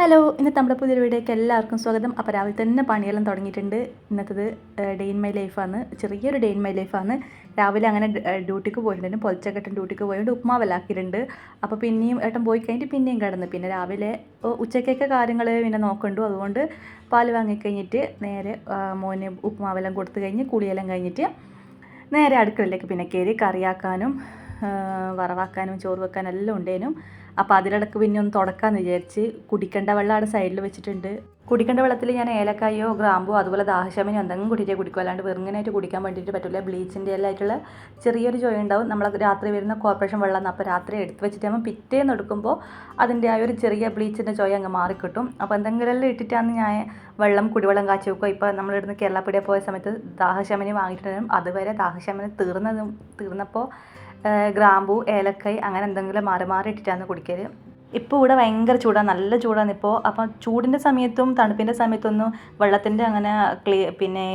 Hello ഇന്നത്തെ നമ്മുടെ പുതിയ വീഡിയോയ്ക്ക് എല്ലാവർക്കും സ്വാഗതം. അപ്പോൾ രാവിലെ തന്നെ പണിയെല്ലാം തുടങ്ങിയിട്ടുണ്ട്. ഇന്നത്തത് ഡേ ഇൻ മൈ ലൈഫാണ് ചെറിയൊരു ഡേ ഇൻ മൈ ലൈഫാണ് രാവിലെ അങ്ങനെ ഡ്യൂട്ടിക്ക് പോയിട്ടുണ്ട്. പൊലച്ചക്കെട്ടൻ ഡ്യൂട്ടിക്ക് പോയിട്ട് ഉപ്മാവലാക്കിയിട്ടുണ്ട് അപ്പോൾ പിന്നെയും ഏട്ടൻ പോയി കഴിഞ്ഞിട്ട് പിന്നെയും കിടന്ന്. പിന്നെ രാവിലെ ഉച്ചക്കൊക്കെ കാര്യങ്ങൾ പിന്നെ നോക്കണ്ടു അതുകൊണ്ട് പാൽ വാങ്ങിക്കഴിഞ്ഞിട്ട് നേരെ മോന് ഉപ്മാവെല്ലാം കൊടുത്തു കഴിഞ്ഞ് കുളിയെല്ലാം കഴിഞ്ഞിട്ട് നേരെ അടുക്കളയിലേക്ക് പിന്നെ കയറി കറിയാക്കാനും വറവാക്കാനും ചോറ് വെക്കാനും എല്ലാം ഉണ്ടേനും. അപ്പോൾ അതിലിടക്ക് പിന്നെ ഒന്ന് തുടക്കാമെന്ന് വിചാരിച്ച് കുടിക്കേണ്ട വെള്ളം അവിടെ സൈഡിൽ വെച്ചിട്ടുണ്ട്. കുടിക്കേണ്ട വെള്ളത്തിൽ ഞാൻ ഏലക്കായോ ഗ്രാമ്പോ അതുപോലെ ദാഹശമനോ എന്തെങ്കിലും കുടിച്ചേ കുടിക്കും. അല്ലാണ്ട് വെറുങ്ങനായിട്ട് കുടിക്കാൻ വേണ്ടിയിട്ട് പറ്റില്ല ബ്ലീച്ചിന്റെ എല്ലാം ആയിട്ടുള്ള ചെറിയൊരു ചോയ ഉണ്ടാവും നമ്മൾ രാത്രി വരുന്ന കോർപ്പറേഷൻ വെള്ളം അപ്പോൾ രാത്രി എടുത്ത് വെച്ചിട്ട് നമ്മൾ പിറ്റേന്ന് എടുക്കുമ്പോൾ അതിന്റെ ആ ഒരു ചെറിയ ബ്ലീച്ചിന്റെ ചോയ അങ്ങ് മാറിക്കിട്ടും അപ്പോൾ എന്തെങ്കിലും ഇട്ടിട്ടാണ് ഞാൻ വെള്ളം കുടിവെള്ളം കാച്ചി വെക്കുക. ഇപ്പോൾ നമ്മളിവിടുന്ന് കേരളപ്പടിയെ പോയ സമയത്ത് ദാഹശമനി വാങ്ങിയിട്ടുണ്ടായിരുന്നു. അതുവരെ ദാഹശമനി തീർന്നതും തീർന്നപ്പോൾ ഗ്രാമ്പു ഏലക്കൈ അങ്ങനെ എന്തെങ്കിലും മാറി മാറി ഇട്ടിട്ടാണ് കുടിക്കൽ ഇപ്പോൾ ഇവിടെ ഭയങ്കര ചൂടാണ് നല്ല ചൂടാണ് ഇപ്പോൾ അപ്പം ചൂടിന്റെ സമയത്തും തണുപ്പിന്റെ സമയത്തൊന്നും വെള്ളത്തിന്റെ അങ്ങനെ ക്ലീ പിന്നെ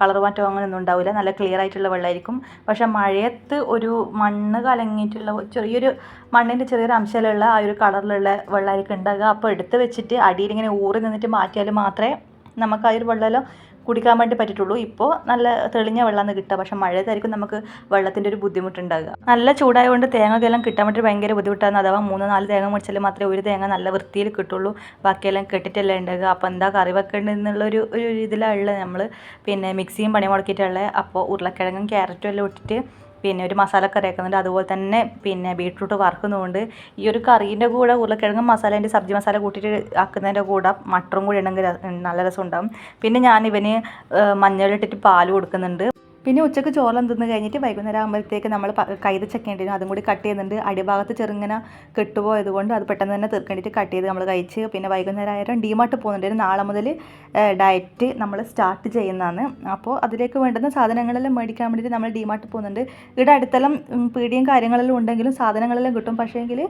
കളർ മാറ്റം അങ്ങനെ ഒന്നും ഉണ്ടാവില്ല. നല്ല ക്ലിയർ ആയിട്ടുള്ള വെള്ളമായിരിക്കും പക്ഷേ മഴയത്ത് ഒരു മണ്ണ് കലങ്ങിയിട്ടുള്ള ചെറിയൊരു മണ്ണിന്റെ ചെറിയൊരു അംശമുള്ള ആ ഒരു കളറിലുള്ള വെള്ളമായിരിക്കും ഉണ്ടാകുക അപ്പോൾ എടുത്ത് വെച്ചിട്ട് അടിയിൽ ഇങ്ങനെ ഊറി നിന്നിട്ട് മാറ്റിയാൽ മാത്രമേ നമുക്ക് ആ ഒരു വെള്ളമെല്ലാം കുടിക്കാൻ വേണ്ടി പറ്റിയിട്ടുള്ളൂ. ഇപ്പോൾ നല്ല തെളിഞ്ഞ വെള്ളമാണ് കിട്ടുക. പക്ഷേ മഴയത്തായിരിക്കും നമുക്ക് വെള്ളത്തിന്റെ ഒരു ബുദ്ധിമുട്ടുണ്ടാകുക. നല്ല ചൂടായതുകൊണ്ട് തേങ്ങക്കെല്ലാം കിട്ടാൻ വേണ്ടി ഭയങ്കര ബുദ്ധിമുട്ടാണ്. അഥവാ മൂന്ന് നാല് തേങ്ങ മുടിച്ചാൽ മാത്രമേ ഒരു തേങ്ങ നല്ല വൃത്തിയിൽ കിട്ടുള്ളൂ. ബാക്കിയെല്ലാം കെട്ടിട്ടല്ലേ ഉണ്ടാകുക അപ്പോൾ എന്താ കറി വെക്കേണ്ടതെന്നുള്ളൊരു ഒരു ഇതിലാണ് ഉള്ളത് നമ്മൾ പിന്നെ മിക്സിയും പണി മുടക്കിയിട്ടുള്ളത് അപ്പോൾ ഉരുളക്കിഴങ്ങും ക്യാരറ്റും എല്ലാം ഇട്ടിട്ട് പിന്നെ ഒരു മസാലക്കറി ആക്കുന്നുണ്ട് അതുപോലെ തന്നെ പിന്നെ ബീട്രൂട്ട് വറുക്കുന്നതുകൊണ്ട് ഈ ഒരു കറീന്റെ കൂടെ ഉരുളക്കിഴങ്ങ് മസാലേന്റെ സബ്ജി മസാല കൂട്ടിയിട്ട് ആക്കുന്നതിന്റെ കൂടെ മട്ടറും കൂടി ഉണ്ടെങ്കിൽ നല്ല രസം ഉണ്ടാവും പിന്നെ ഞാൻ ഇവന് മഞ്ഞളിട്ടിട്ട് പാൽ കൊടുക്കുന്നുണ്ട്. പിന്നെ ഉച്ചയ്ക്ക് ചോറെല്ലാം തിന്ന് കഴിഞ്ഞിട്ട് വൈകുന്നേരം ആകുമ്പോഴത്തേക്ക് നമ്മൾ കൈതച്ചക്ക ചെക്കേണ്ടി അതും കൂടി കട്ട് ചെയ്യുന്നുണ്ട്. അടിഭാഗത്ത് ചെറുങ്ങനെ കെട്ടുപോയത് കൊണ്ട് അത് പെട്ടെന്ന് തന്നെ തീർക്കേണ്ടിട്ട് കട്ട് ചെയ്ത് നമ്മൾ കഴിച്ച് പിന്നെ വൈകുന്നേരം ആയാലും ഡിമാർട്ട് പോകുന്നുണ്ട് നാളെ മുതൽ ഡയറ്റ് നമ്മൾ സ്റ്റാർട്ട് ചെയ്യുന്നതാണ്. അപ്പോൾ അതിലേക്ക് വേണ്ടുന്ന സാധനങ്ങളെല്ലാം മേടിക്കാൻ വേണ്ടിയിട്ട് നമ്മൾ ഡിമാർട്ട് പോകുന്നുണ്ട്. ഇവിടെ അടുത്തെല്ലാം പീടിയും കാര്യങ്ങളെല്ലാം ഉണ്ടെങ്കിലും സാധനങ്ങളെല്ലാം കിട്ടും. പക്ഷേങ്കിൽ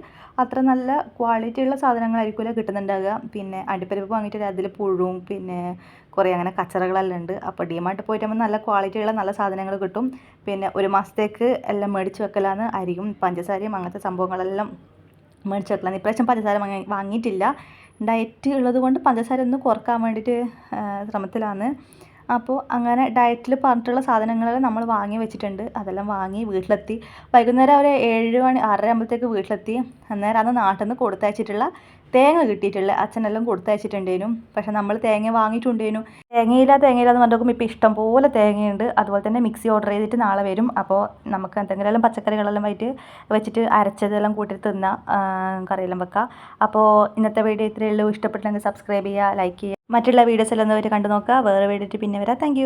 അത്ര നല്ല ക്വാളിറ്റി ഉള്ള സാധനങ്ങളായിരിക്കില്ല കിട്ടുന്നുണ്ടാകുക പിന്നെ അടിപ്പരിപ്പ് വാങ്ങിയിട്ട് അതിൽ പുഴുവും പിന്നെ കുറേ അങ്ങനെ കച്ചറകളെല്ലാം ഉണ്ട്. അപ്പോൾ ഡിമാർട്ട് പോയിട്ട് നമ്മൾ നല്ല ക്വാളിറ്റിയുള്ള നല്ല സാധനങ്ങൾ കിട്ടും. പിന്നെ ഒരു മാസത്തേക്ക് എല്ലാം മേടിച്ച് വെക്കലാണ് അരിയും പഞ്ചസാരയും അങ്ങനത്തെ സംഭവങ്ങളെല്ലാം മേടിച്ച് വെക്കലാണ് ഇപ്രാവശ്യം പഞ്ചസാര വാങ്ങി വാങ്ങിയിട്ടില്ല. ഡയറ്റ് ഉള്ളത് കൊണ്ട് പഞ്ചസാര ഒന്ന് കുറയ്ക്കാൻ വേണ്ടിയിട്ട് ശ്രമത്തിലാണ്. അപ്പോൾ അങ്ങനെ ഡയറ്റിൽ പറഞ്ഞിട്ടുള്ള സാധനങ്ങളെല്ലാം നമ്മൾ വാങ്ങി വെച്ചിട്ടുണ്ട്. അതെല്ലാം വാങ്ങി വീട്ടിലെത്തി. വൈകുന്നേരം ഒരു ഏഴ് മണി ആറര വീട്ടിലെത്തി. അന്നേരം അന്ന് നാട്ടിൽ നിന്ന് കൊടുത്തയച്ചിട്ടുള്ള തേങ്ങ കിട്ടിയിട്ടുള്ള അച്ഛനെല്ലാം കൊടുത്തയച്ചിട്ടുണ്ടേനും. പക്ഷെ നമ്മൾ തേങ്ങ വാങ്ങിയിട്ടുണ്ടേനും. തേങ്ങയില്ല തേങ്ങയില്ല എന്ന് പറഞ്ഞാൽ ഇപ്പോൾ ഇഷ്ടം പോലെ തേങ്ങയുണ്ട്. അതുപോലെ തന്നെ മിക്സി ഓർഡർ ചെയ്തിട്ട് നാളെ വരും. അപ്പോൾ നമുക്ക് എന്തെങ്കിലും പച്ചക്കറികളെല്ലാം ആയിട്ട് വെച്ചിട്ട് അരച്ചതെല്ലാം കൂട്ടി തിന്ന കറിയെല്ലാം വെക്കാം. അപ്പോൾ ഇന്നത്തെ വീഡിയോ ഇത്രയേ ഉള്ളൂ. ഇഷ്ടപ്പെട്ടില്ലെങ്കിൽ സബ്സ്ക്രൈബ് ചെയ്യുക ലൈക്ക് ചെയ്യുക. മറ്റുള്ള വീഡിയോസ് എല്ലാം ഒന്ന് കണ്ടു നോക്കുക. വേറെ വീഡിയോ പിന്നെ വരാം. താങ്ക്